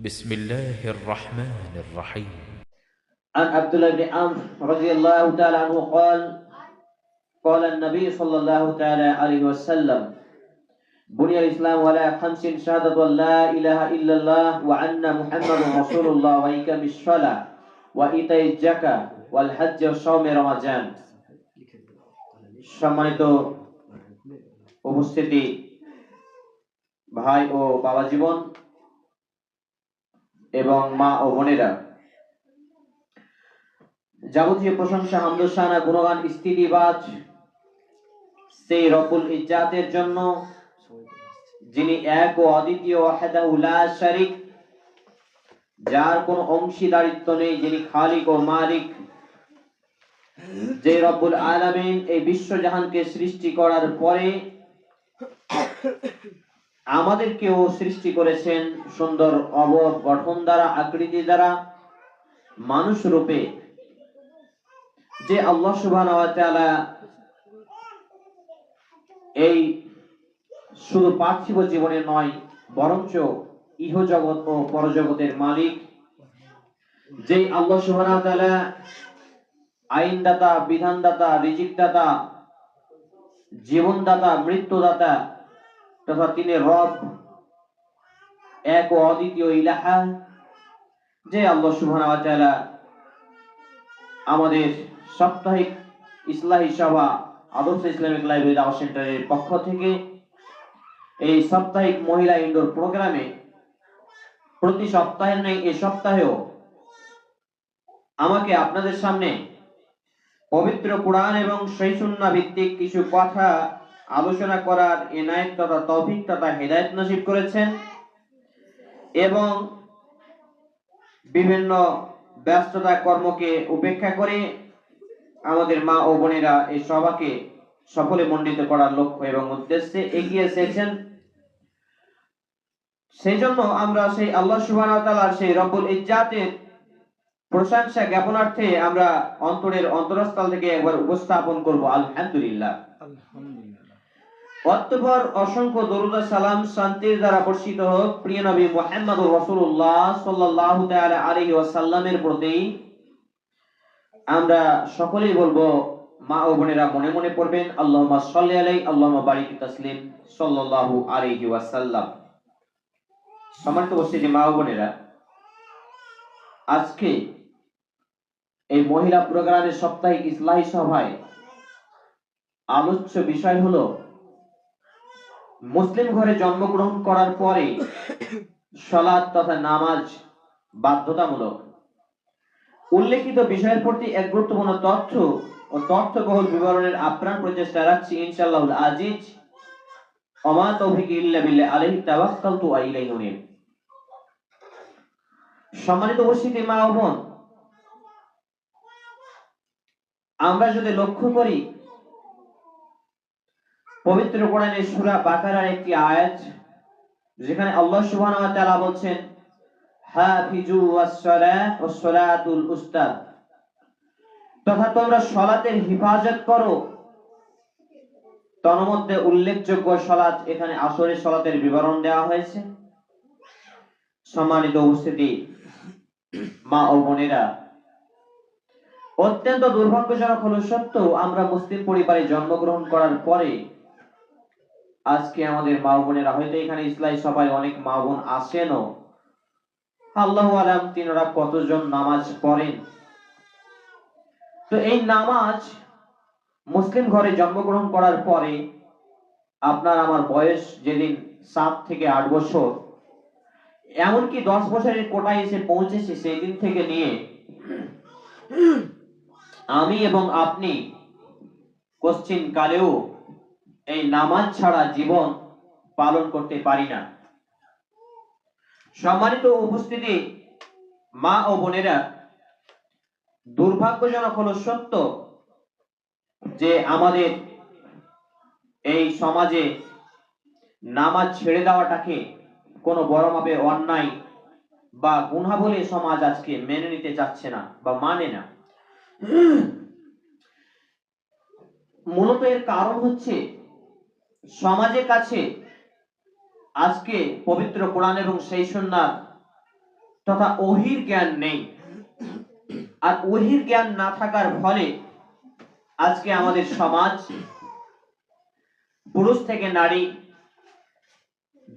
بسم الله الرحمن الرحيم عن عبد الله بن عمرو رضي الله تعالى عنه قال قال النبي صلى الله تعالى عليه وسلم بني الإسلام على خمس شهادة أن لا إله إلا الله وأن محمد رسول الله وإقام الصلاة وإيتاء الزكاة والحج وصوم رمضان সম্মানিত উপস্থিতি ভাই ও বাবা জীবন এবং মা ও বোনেরা। যাবতীয় প্রশংসা হামদুসানা গুণগান, স্ত্রীবাজ সেই রব্বুল ইজ্জাতের জন্য যিনি এক ও অদ্বিতীয় শারিক, যার কোনো অংশীদারিত্ব নেই, যিনি খালিক ও মালিক। যে রব্বুল আলামিন এই বিশ্বজাহানকে সৃষ্টি করার পরে আমাদেরকেও সৃষ্টি করেছেন সুন্দর অবর গঠন দ্বারা, আকৃতি দ্বারা, মানুষ রূপে। যে আল্লাহ ওয়া এই শুধু পার্থিব জীবনে নয়, বরঞ্চ ইহজগৎ ও পরজগতের মালিক। যে আল্লাহ ওয়া আইনদাতা, বিধানদাতা, রিজিকদাতা, জীবনদাতা, মৃত্যুদাতা তথা তিনি রব এক ও অদ্বিতীয় ইলাহা যে আল্লাহ সুবহানাহু ওয়া তাআলা আমাদের সাপ্তাহিক ইসলাহী সভা, আদর্শ ইসলামিক লাইব্রেরি দাওয়া সেন্টারের পক্ষ থেকে এই সাপ্তাহিক মহিলা ইনডোর প্রোগ্রামে প্রতি সপ্তাহের নেই এই সপ্তাহেও আমাকে আপনাদের সামনে পবিত্র কোরআন এবং সহিসুন্না ভিত্তিক কিছু কথা আলোচনা করার এনায়েত তথা তৌফিক তথা হেদায়েত নসিব করেছেন এবং বিভিন্ন ব্যস্ততা কর্মকে উপেক্ষা করে আমাদের মা ও বোনেরা এই সভাকে সফলে মণ্ডিত করার লক্ষ্য এবং উদ্দেশ্যে এগিয়ে এসেছেন। সেই জন্য আমরা সেই আল্লাহ তাআলার সেই রব্বুল ইজ্জাতের প্রশংসা জ্ঞাপনার্থে আমরা অন্তরের অন্তরস্থল থেকে একবার উপস্থাপন করব। আলহামদুলিল্লাহ। অতঃপর অসংখ্য দরুদ সালাম শান্তির দ্বারা বর্ষিত হোক। প্রিয় নবী মুহাম্মদ রাসূলুল্লাহ সাল্লাল্লাহু তাআলা আলাইহি ওয়াসাল্লামের প্রতি আমরা সকলেই বলব, মা ও বোনেরা মনে মনে পড়বেন, আল্লাহুম্মা সাল্লি আলাইহি, আল্লাহুম্মা বারিক তাসলিম সাল্লাল্লাহু আলাইহি ওয়াসাল্লাম। সম্মানিত উপস্থিতি, মা ও বোনেরা, আজকে এই মহিলা প্রোগ্রামের সাপ্তাহিক ইসলাহী সভায় আলোচ্য বিষয় হলো মুসলিম ঘরে জন্মগ্রহণ করার পরে সলাৎ তথা নামাজ বাধ্যতামূলক। উল্লেখিত বিষয়ের প্রতি এক গুরুত্বপূর্ণ তথ্য ও তথ্যবহুল বিবরণের আপ্রাণ প্রচেষ্টা রাখছি ইনশাআল্লাহ আজিজ। অমা তৌফিক ইল্লা বিল্লাহ, আলাইহি তাওয়াক্কালতু ওয়া ইলাইহি সম্মানিত উপস্থিতি, মা ও বোন, আমরা যদি লক্ষ্য করি পবিত্র কোরআনের সূরা বাকারার একটি আয়াত, যেখানে আল্লাহ সুবহানাহু ওয়া তাআলা বলছেন, হাফিজু ওয়াস-সালাহ ওয়াস-সালাতুল উস্তাদ। তথা তোমরা সালাতের হিফাজত করো। তন্মধ্যে উল্লেখযোগ্য সালাত এখানে আসরের সালাতের বিবরণ দেওয়া হয়েছে। সম্মানিত উপস্থিতি, মা ও বোনেরা, অত্যন্ত দুর্ভাগ্যজনক হলো সত্য আমরা মুসলিম পরিবারে জন্মগ্রহণ করার পরে আজকে আমাদের মা বোনেরা, হয়তো এখানে ইসলাই সবাই অনেক মা বোন আসেনও। আল্লাহ আলাম তিনারা কতজন নামাজ পড়েন? তো এই নামাজ মুসলিম ঘরে জন্মগ্রহণ করার পরে আপনার আমার বয়স যেদিন সাত থেকে আট বছর, এমনকি দশ বছরের কোটায় এসে পৌঁছেছে সেই দিন থেকে নিয়ে, আমি এবং আপনি কোশ্চিন কালেও এই নামাজ ছাড়া জীবন পালন করতে পারি না। সম্মানিত উপস্থিতি, মা ও বোনেরা, দুর্ভাগ্যজনক হলো সত্য যে আমাদের এই সমাজে নামাজ ছেড়ে দেওয়াটাকে কোনো বড় মাপে অন্যায় বা গুণা বলে সমাজ আজকে মেনে নিতে চাচ্ছে না বা মানে না। মূলত এর কারণ হচ্ছে সমাজের কাছে আজকে পবিত্র কোরআন এবং সেই সন্ন্যার তথা ওহির জ্ঞান নেই। আর ওহির জ্ঞান না থাকার ফলে আজকে আমাদের সমাজ পুরুষ থেকে নারী,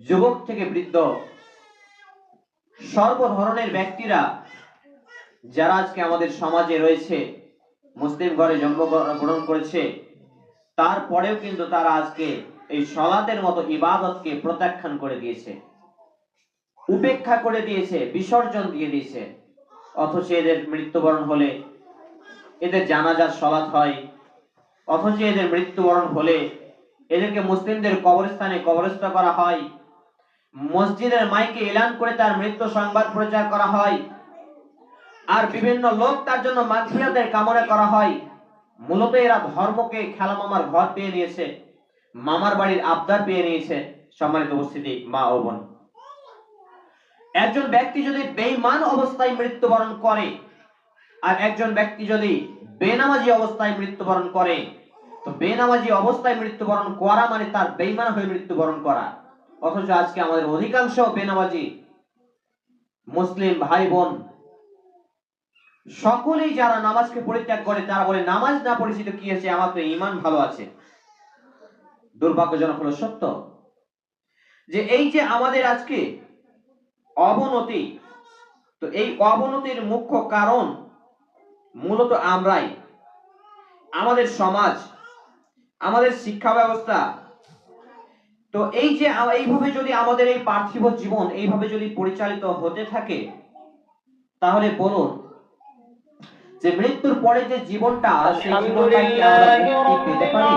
যুবক থেকে বৃদ্ধ সর্ব ধরনের ব্যক্তিরা যারা আজকে আমাদের সমাজে রয়েছে, মুসলিম ঘরে জন্মগ্রহণ করেছে, তারপরেও কিন্তু তারা আজকে এই সলাতের মতো ইবাদতকে প্রত্যাখ্যান করে দিয়েছে। উপেক্ষা করে দিয়েছে, বিসর্জন দিয়ে দিয়েছে। অথচ এদের মৃত্যুবরণ হলে এদের জানাজার সলাৎ হয়। অথচ এদের মৃত্যুবরণ হলে এদেরকে মুসলিমদের কবরস্থানে কবরস্থ করা হয়। মসজিদের মাইকে এলান করে তার মৃত্যু সংবাদ প্রচার করা হয়। আর বিভিন্ন লোক তার জন্য মাগফিরাতের কামনা করা হয়। মূলত এরা ধর্মকে খেলা মামার ঘর পেয়ে নিয়েছে মামার বাড়ির আবদার পেয়ে নিয়েছে সম্মানিত উপস্থিতি মা ও বোন। একজন ব্যক্তি যদি বেঈমান অবস্থায় মৃত্যুবরণ করে আর একজন ব্যক্তি যদি বেনামাজি অবস্থায় মৃত্যুবরণ করে, তো বেনামাজি অবস্থায় মৃত্যুবরণ করা মানে তার বেঈমান হয়ে মৃত্যুবরণ করা। অথচ আজকে আমাদের অধিকাংশ বেনামাজি মুসলিম ভাই বোন সকলেই যারা নামাজকে পরিত্যাগ করে তারা বলে, নামাজ না পরিচিত কি আছে আমার তো ইমান ভালো আছে। দুর্ভাগ্যজনক হলো সত্য যে এই যে আমাদের আজকে অবনতি তো এই অবনতির মুখ্য কারণ মূলত আমরাই। আমাদের সমাজ আমাদের শিক্ষা ব্যবস্থা তো এই যে এইভাবে যদি আমাদের এই পার্থিব জীবন এইভাবে যদি পরিচালিত হতে থাকে তাহলে বলুন যে মৃত্যুর পরে যে জীবনটা সেই জীবনটা কি আমরা পেতে পারি?